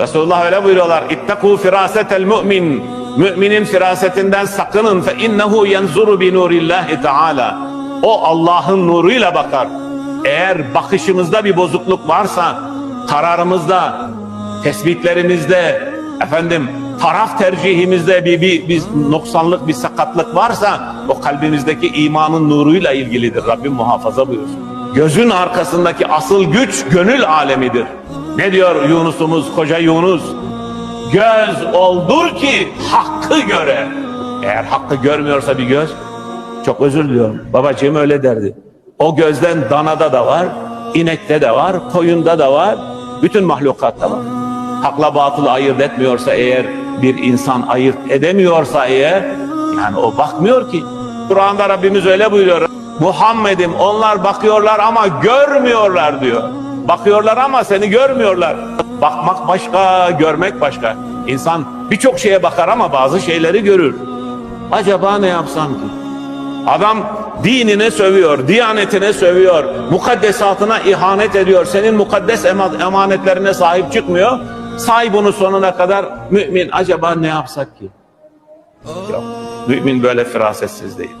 Resulullah öyle buyuruyorlar. İttakû firâsetel mü'min. Müminin firasetinden sakının. Fe innehu yenzuru bi nurillahi teâlâ. O Allah'ın nuruyla bakar. Eğer bakışımızda bir bozukluk varsa, kararımızda, tespitlerimizde, efendim taraf tercihimizde bir, bir, bir noksanlık, bir sakatlık varsa o kalbimizdeki imanın nuruyla ilgilidir. Rabbim muhafaza buyursun. Gözün arkasındaki asıl güç gönül alemidir. Ne diyor Yunus'umuz, koca Yunus? Göz oldur ki hakkı göre. Eğer hakkı görmüyorsa bir göz, çok özür diliyorum. Babacığım öyle derdi. O gözden danada da var, inekte de var, koyunda da var, bütün mahlukatta var. Hakla batılı ayırt etmiyorsa eğer bir insan ayırt edemiyorsa eğer yani o bakmıyor ki. Kur'an'da Rabbimiz öyle buyuruyor. Muhammed'im onlar bakıyorlar ama görmüyorlar diyor. Bakıyorlar ama seni görmüyorlar. Bakmak başka, görmek başka. İnsan birçok şeye bakar ama bazı şeyleri görür. Acaba ne yapsam ki? Adam dinine sövüyor, diyanetine sövüyor, mukaddesatına ihanet ediyor. Senin mukaddes ema- emanetlerine sahip çıkmıyor. Say bunu sonuna kadar mümin acaba ne yapsak ki? Yok. Mümin böyle firasetsiz değil.